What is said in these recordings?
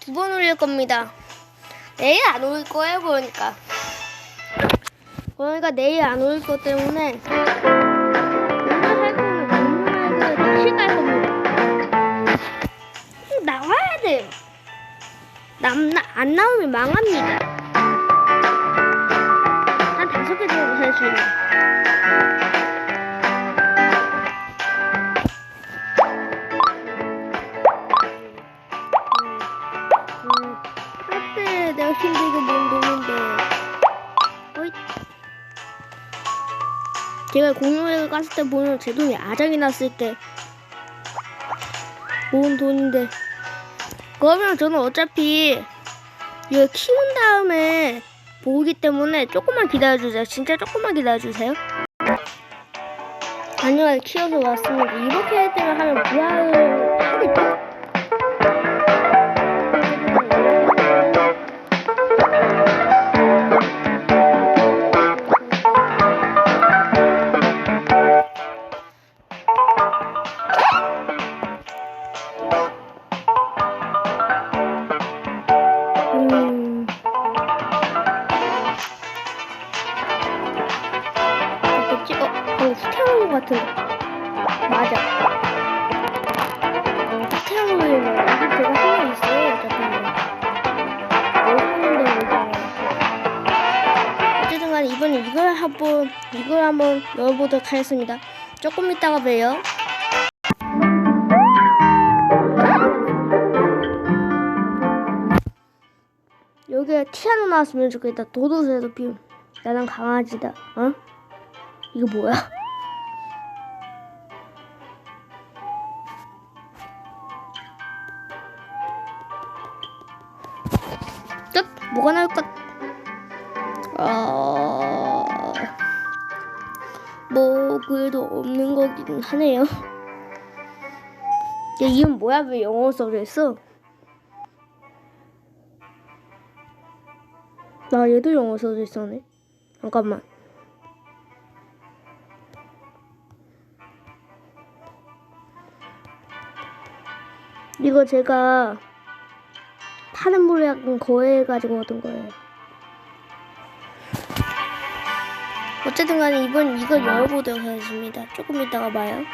두 번 올릴 겁니다. 내일 안 올 거예요, 그러니까. 그러니까 내일 안 올 것 때문에 오늘 할 거는 오늘 다시 갈 겁니다. 나와야 돼요. 남, 나, 안 나오면 망합니다. 한 다섯 개 정도 살수 있는. 제가 공룡에 갔을 때 보면 제 돈이 아작이 났을 때 모은 돈인데. 그러면 저는 어차피 이거 키운 다음에 보기 때문에 조금만 기다려주세요. 진짜 조금만 기다려주세요. 아니면 키워서 왔습니다. 이렇게 때문에 하면 부활 같은데. 맞아. 어, 후퇴하는 거 여기 제가 하나 있어요. 뭘 하는데 이거. 어쨌든 간에 이번에 이걸 한번, 이걸 한번 넣어보도록 하겠습니다. 조금 이따가 봬요. 여기에 티아노 나왔으면 좋겠다. 도도새도 비 나는 강아지다. 어? 이거 뭐야? 끝! 뭐가 나올까? 어... 뭐 그래도 없는 거긴 하네요. 야, 이건 뭐야? 왜 영어 써져 있어? 나 얘도 영어 써져 있었네. 잠깐만. 이거 제가 파는 물에 약간 거해가지고 얻은 거예요. 어쨌든 간에 이번 이걸 열어보도록 하겠습니다. 조금 이따가 봐요.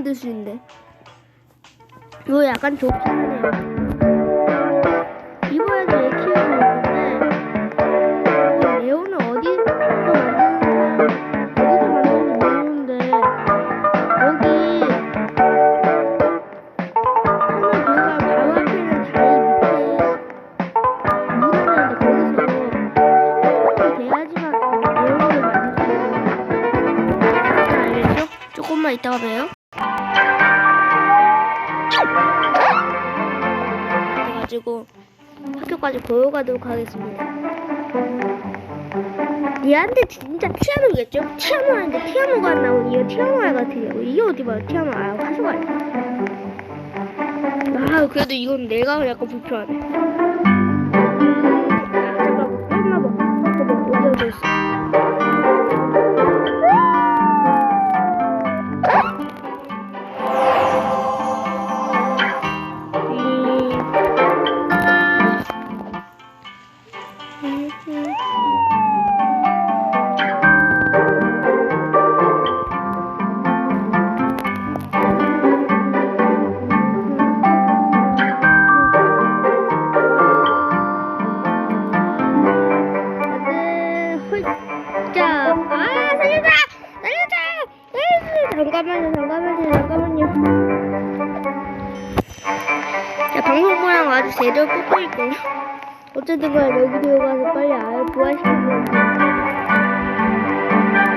만들 수 있는데. 이거 약간 좋긴 하네요. 이번에도 얘 있는데, 이거 레옹은 어디서 만드는 어디서 만드는지 모르는데, 여기 하나 앞에 있는 다리 밑에 물어내는데 거기서 성공이 돼야지만 내용을 만들 수 있는 알겠죠? 조금만 이따가 봬요. 가지고 학교까지 보여가도록 하겠습니다. 얘한테 진짜 티아노겠죠? 티아노 하는데 티아노가 안 나오니 이거 티아노 알 같아요. 이게 어디 봐요? 티아노 알 화수가 알. 아 그래도 이건 내가 약간 불편하네. 잠깐만요 잠깐만요 잠깐만요. 자 방송부랑 아주 제대로 뽑고 있고요. 어쨌든 간에 여기 들어가서 빨리 아예 부활시키면 돼.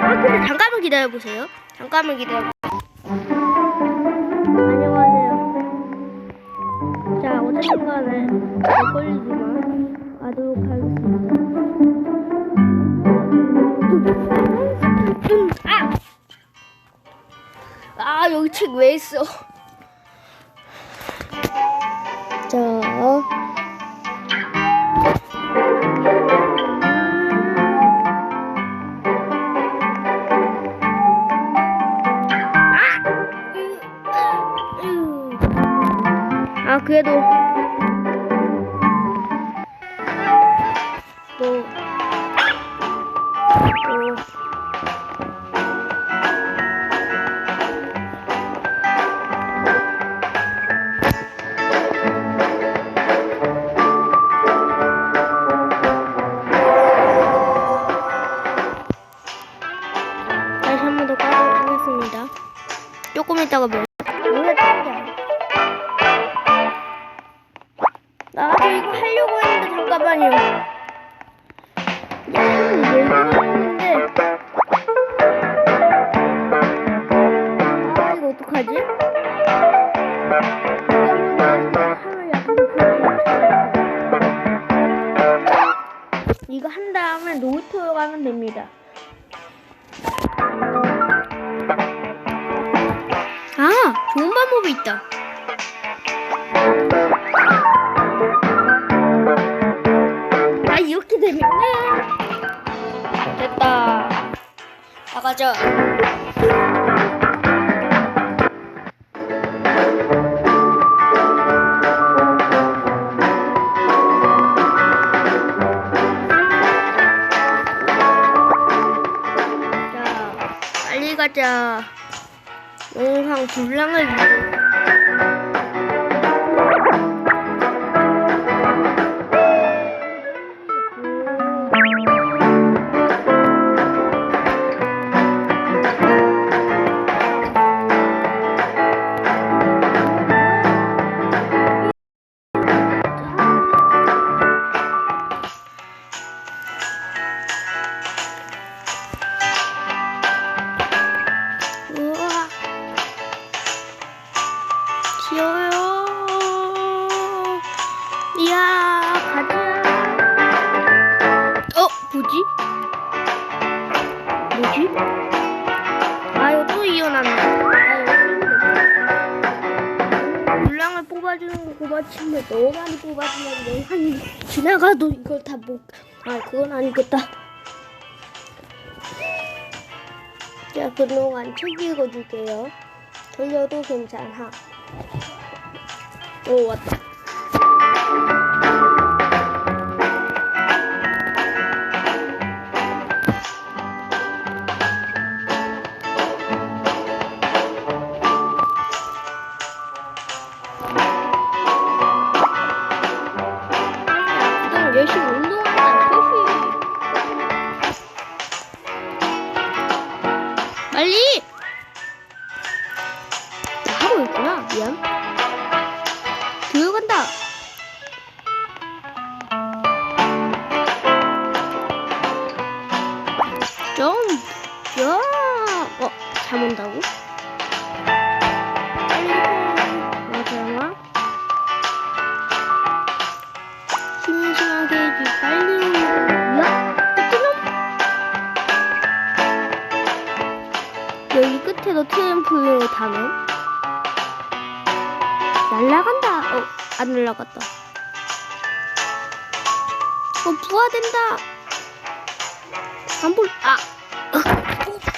아 근데 잠깐만 기다려보세요. 잠깐만 기다려보세요. 안녕하세요. 자 어쨌든 간에 잘 걸리지만 가도록 하겠습니다 책 왜 있어 나도 이거 하려고 했는데 잠깐만요. 있는데. 아, 이거 어떡하지? 이거 한 다음에 놀이터로 가면 됩니다. 아, 좋은 방법이 있다. 되면 됐다. 나가자. 자, 빨리 가자. 영상 분량을 뽑아주는 거 고마치면 너무 많이 뽑아주면 영상이 지나가도 이걸 다 못. 아, 그건 아니겠다. 자, 그동안 책 읽어줄게요. 돌려도 괜찮아. 오, 왔다. 끝에도 트램플린을 타면 날라간다. 어, 안 날라갔다. 어, 부화된다. 안 볼, 아, 어,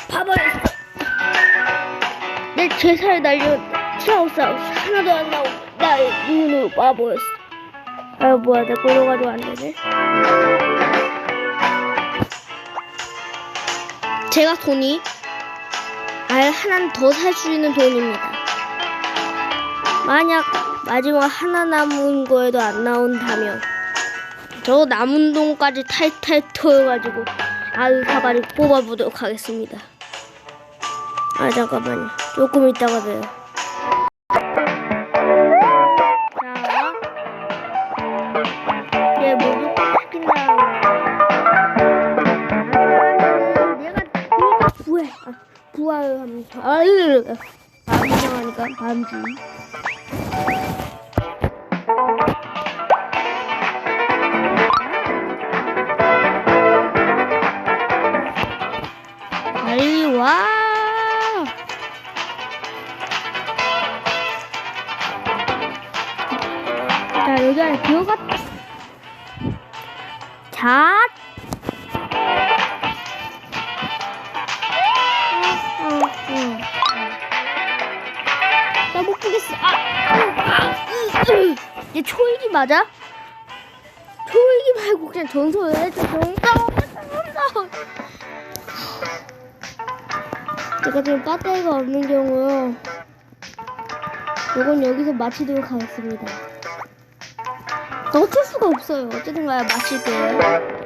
봐버렸어. 내 제살 날려 트라우스하우스 하나도 안 나오고 나 눈으로 봐버렸어. 아, 뭐야, 내 가지고 안 되네. 제가 돈이 알 하나 더 살 수 있는 돈입니다. 만약 마지막 하나 남은 거에도 안 나온다면 저 남은 돈까지 탈탈 털어가지고 아유 사과를 뽑아보도록 하겠습니다. 아 잠깐만요. 조금 있다가 봬요. 밤, 아유, 밤 이상하니까 밤주. 빨리 와. 자, 여기 안에 들어갔. 자. 초일기 맞아? 초일기 말고 그냥 전소를 해줘. 전소, 전소. 제가 지금 배터리가 없는 경우요. 이건 여기서 마치도록 하겠습니다. 어쩔 수가 없어요. 어쨌든 간에 마칠게요.